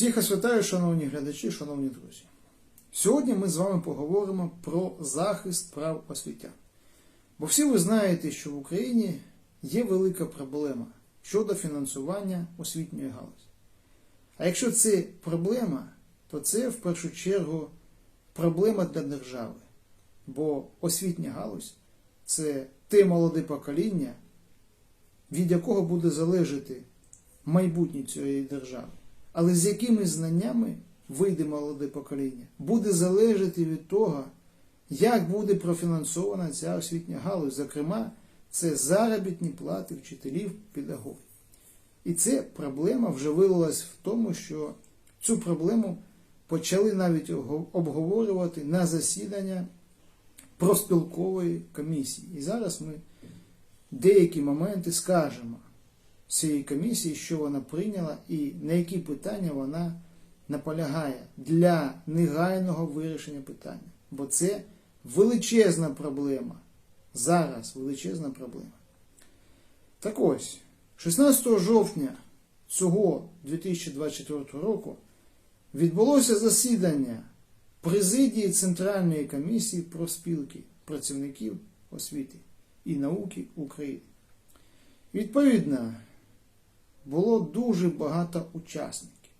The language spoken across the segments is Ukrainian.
Всіх вас вітаю, шановні глядачі, шановні друзі. Сьогодні ми з вами поговоримо про захист прав освітян. Бо всі ви знаєте, що в Україні є велика проблема щодо фінансування освітньої галузі. А якщо це проблема, то це в першу чергу проблема для держави. Бо освітня галузь це те молоде покоління, від якого буде залежати майбутнє цієї держави. Але з якими знаннями вийде молоде покоління, буде залежати від того, як буде профінансована ця освітня галузь. Зокрема, це заробітні плати вчителів, педагогів. І це проблема вже вилилась в тому, що цю проблему почали навіть обговорювати на засідання проспілкової комісії. І зараз ми деякі моменти скажемо цієї комісії, що вона прийняла і на які питання вона наполягає для негайного вирішення питання. Бо це величезна проблема. Зараз величезна проблема. Так ось, 16 жовтня цього 2024 року відбулося засідання президії Центральної комісії про спілки працівників освіти і науки України. Відповідно, було дуже багато учасників.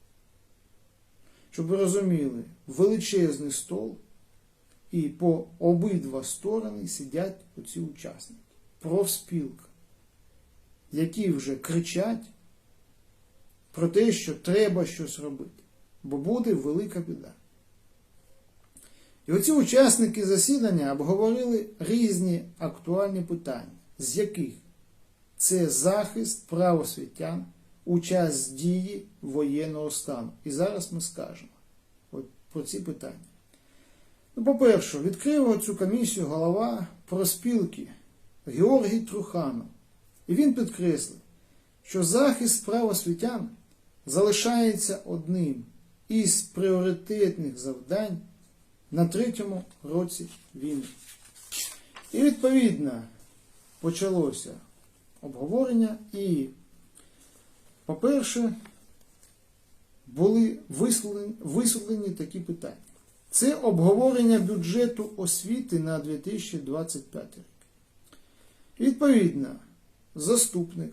Щоб ви розуміли, величезний стол, і по обидва сторони сидять оці учасники, профспілка, які вже кричать про те, що треба щось робити, бо буде велика біда. І оці учасники засідання обговорили різні актуальні питання, з яких? Це захист прав освітян у час дії воєнного стану. І зараз ми скажемо от про ці питання. Ну, По-перше, відкрив цю комісію голова проспілки Георгій Труханов. І він підкреслив, що захист прав освітян залишається одним із пріоритетних завдань на третьому році війни. І відповідно почалося обговорення і, по-перше, були висловлені, висловлені такі питання. Це обговорення бюджету освіти на 2025 рік. Відповідно, заступник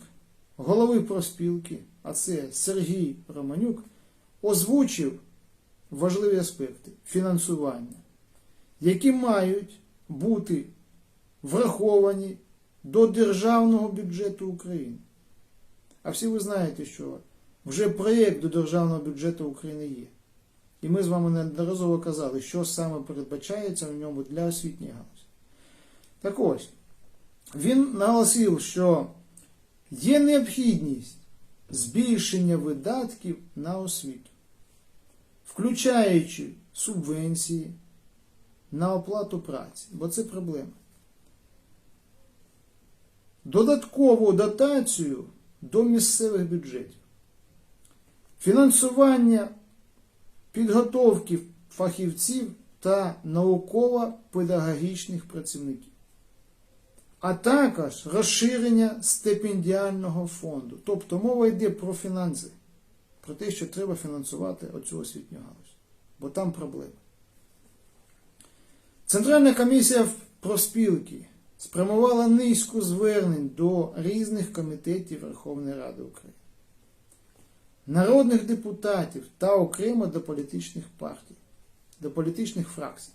голови проспілки, а це Сергій Романюк, озвучив важливі аспекти фінансування, які мають бути враховані до державного бюджету України. А всі ви знаєте, що вже проєкт до державного бюджету України є. І ми з вами неодноразово казали, що саме передбачається в ньому для освітньої галузі. Так ось, він наголосив, що є необхідність збільшення видатків на освіту, включаючи субвенції на оплату праці, бо це проблема додаткову дотацію до місцевих бюджетів, фінансування підготовки фахівців та науково-педагогічних працівників, а також розширення стипендіального фонду. Тобто мова йде про фінанси, про те, що треба фінансувати оцю освітню галузь, бо там проблема. Центральна комісія профспілки спрямувала низку звернень до різних комітетів Верховної Ради України, народних депутатів та окремо до політичних партій, до політичних фракцій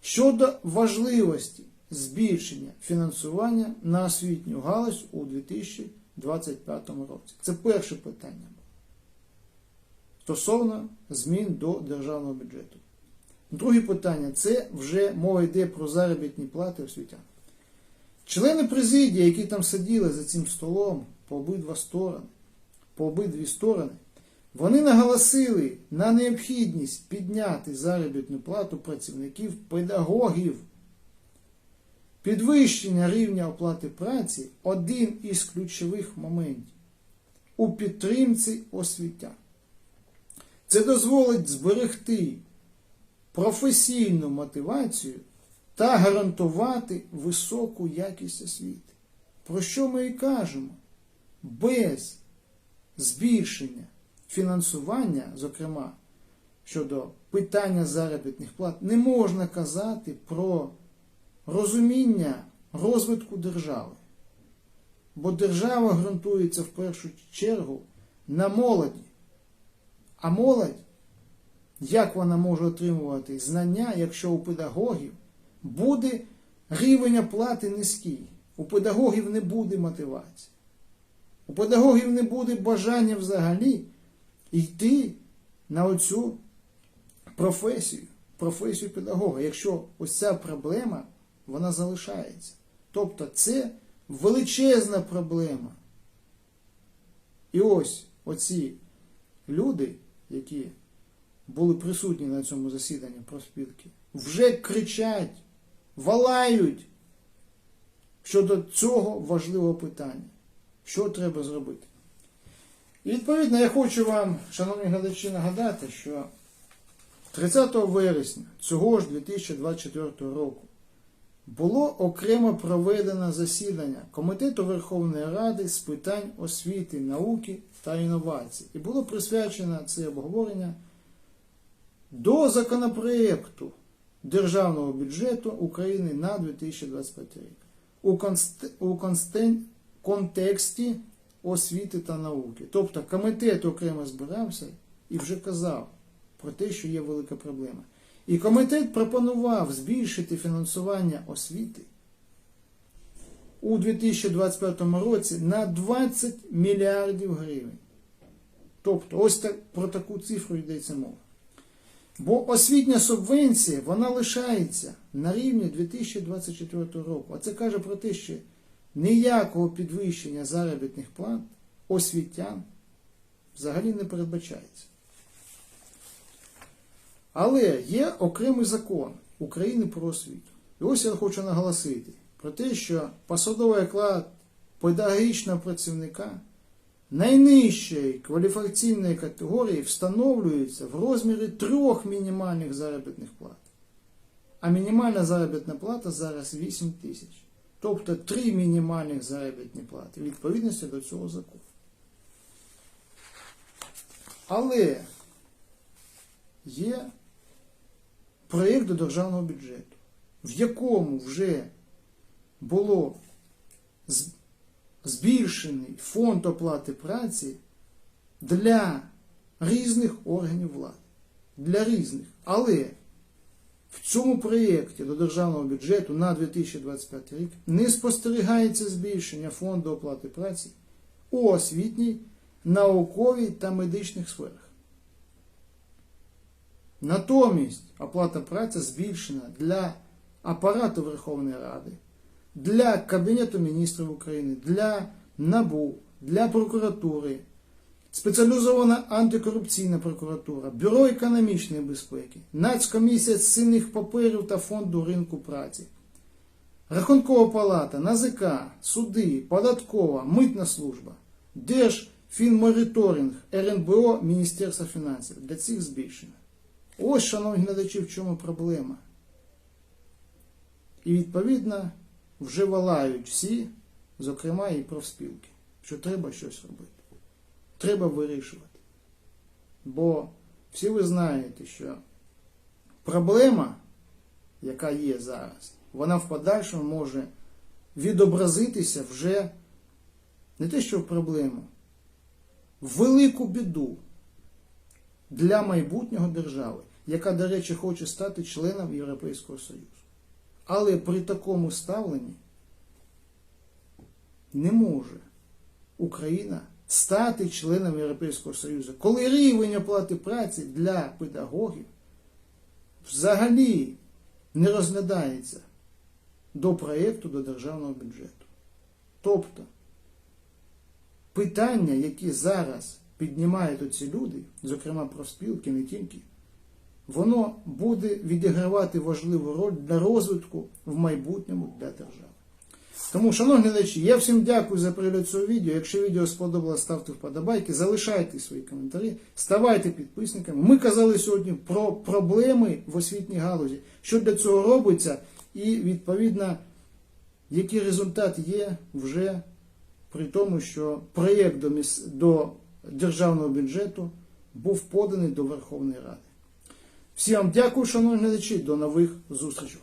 щодо важливості збільшення фінансування на освітню галузь у 2025 році. Це перше питання стосовно змін до державного бюджету. Друге питання це вже мова йде про заробітні плати освітян. Члени президії, які там сиділи за цим столом по обидва сторони, по обидві сторони, вони наголосили на необхідність підняти заробітну плату працівників педагогів. Підвищення рівня оплати праці один із ключових моментів у підтримці освітян. Це дозволить зберегти професійну мотивацію та гарантувати високу якість освіти. Про що ми і кажемо? Без збільшення фінансування, зокрема щодо питання заробітних плат, не можна казати про розуміння розвитку держави. Бо держава ґрунтується в першу чергу на молоді. А молодь, як вона може отримувати знання, якщо у педагогів буде рівень оплати низький, у педагогів не буде мотивації, у педагогів не буде бажання взагалі йти на оцю професію, професію педагога, якщо ось ця проблема вона залишається. Тобто це величезна проблема. І ось оці люди, які були присутні на цьому засіданні профспілки, вже кричать, валають щодо цього важливого питання. Що треба зробити? І відповідно я хочу вам, шановні глядачі, нагадати, що 30 вересня цього ж 2024 року було окремо проведено засідання Комітету Верховної Ради з питань освіти, науки та інновацій. І було присвячено це обговорення до законопроекту Державного бюджету України на 2025 рік у, конст... у констен... контексті освіти та науки. Тобто комітет окремо збирався і вже казав про те, що є велика проблема. І комітет пропонував збільшити фінансування освіти у 2025 році на 20 мільярдів гривень. Тобто, ось так, про таку цифру йдеться мова. Бо освітня субвенція вона лишається на рівні 2024 року. А це каже про те, що ніякого підвищення заробітних плат освітян взагалі не передбачається. Але є окремий закон України про освіту. І ось я хочу наголосити про те, що посадовий оклад педагогічного працівника найнижчої кваліфікаційної категорії встановлюється в розмірі трьох мінімальних заробітних плат. А мінімальна заробітна плата зараз 8 тисяч. Тобто три мінімальних заробітні плати відповідності до цього закону. Але є проєкт до державного бюджету, в якому вже було збільшений фонд оплати праці для різних органів влади. Для різних. Але в цьому проєкті до державного бюджету на 2025 рік не спостерігається збільшення фонду оплати праці у освітній, науковій та медичних сферах. Натомість оплата праці збільшена для апарату Верховної Ради, для Кабінету міністрів України, для НАБУ, для прокуратури, спеціалізована антикорупційна прокуратура, Бюро економічної безпеки, Нацкомісія з цінних паперів та фонду ринку праці, Рахункова палата, НАЗК, суди, податкова, митна служба, Держфінмоніторинг, РНБО, Міністерство фінансів. Для цих збільшено. Ось, шановні глядачі, в чому проблема. І відповідно вже валають всі, зокрема і профспілки, що треба щось робити. Треба вирішувати. Бо всі ви знаєте, що проблема, яка є зараз, вона в подальшому може відобразитися вже не те, що в проблему, в велику біду для майбутнього держави, яка, до речі, хоче стати членом Європейського Союзу. Але при такому ставленні не може Україна стати членом Європейського Союзу, коли рівень оплати праці для педагогів взагалі не розглядається до проєкту до державного бюджету. Тобто питання, які зараз піднімають оці люди, зокрема профспілки, не тільки, воно буде відігравати важливу роль для розвитку в майбутньому для держави. Тому, шановні глядачі, я всім дякую за перегляд цього відео. Якщо відео сподобалось, ставте вподобайки, залишайте свої коментарі, ставайте підписниками. Ми казали сьогодні про проблеми в освітній галузі, що для цього робиться, і відповідно, який результат є вже при тому, що проєкт до державного бюджету був поданий до Верховної Ради. Всім дякую, шановні глядачі, до нових зустрічей.